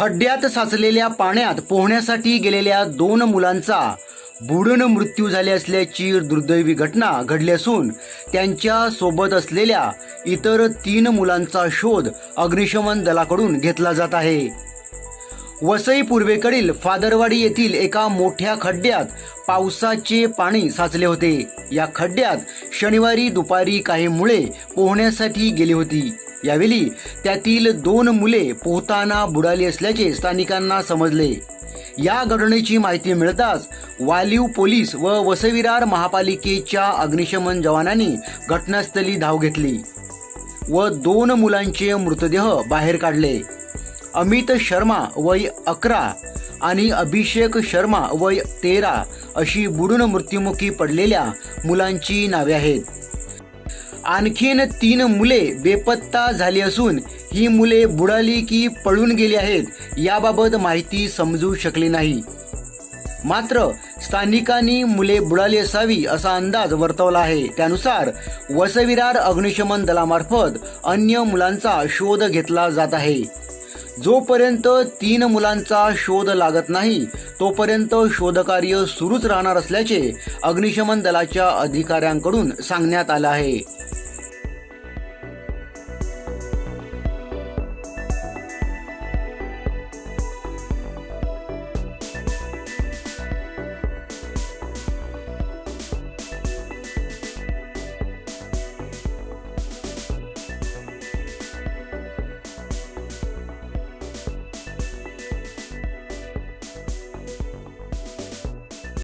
खड्ड्यात साचलेल्या पाण्यात पोहण्यासाठी गेलेल्या दोन मुलांचा बुडून मृत्यू झाले असल्याची दुर्दैवी घटना घडली असून त्यांच्यासोबत असलेल्या इतर तीन मुलांचा शोध अग्निशमन दलाकडून घेतला जात आहे. वसई पूर्वेकडील फादरवाडी येथील एका मोठ्या खड्ड्यात पावसाचे पाणी साचले होते. या खड्ड्यात शनिवारी दुपारी काही मुळे पोहण्यासाठी गेली होती. यावेळी त्यातील दोन मुले पोहताना बुडाली असल्याचे स्थानिकांना समजले. या घटनेची माहिती मिळताच वालीव पोलीस व वसविरार महापालिकेच्या अग्निशमन जवानांनी घटनास्थळी धाव घेतली व दोन मुलांचे मृतदेह बाहेर काढले. अमित शर्मा वय अकरा आणि अभिषेक शर्मा वय तेरा अशी बुडून मृत्युमुखी पडलेल्या मुलांची नावे आहेत. आणखीन तीन मुले बेपत्ता झाली असून ही मुले बुडाली की पळून गेली आहेत याबाबत माहिती समजू शकली नाही. मात्र स्थानिकांनी मुले बुडाली असावी असा अंदाज वर्तवला आहे. त्यानुसार वसविरार अग्निशमन दलामार्फत अन्य मुलांचा शोध घेतला जात आहे. जोपर्यंत तीन मुलांचा शोध लागत नाही तोपर्यंत शोधकार्य सुरूच राहणार असल्याचे अग्निशमन दलाच्या अधिकाऱ्यांकडून सांगण्यात आलं आहे.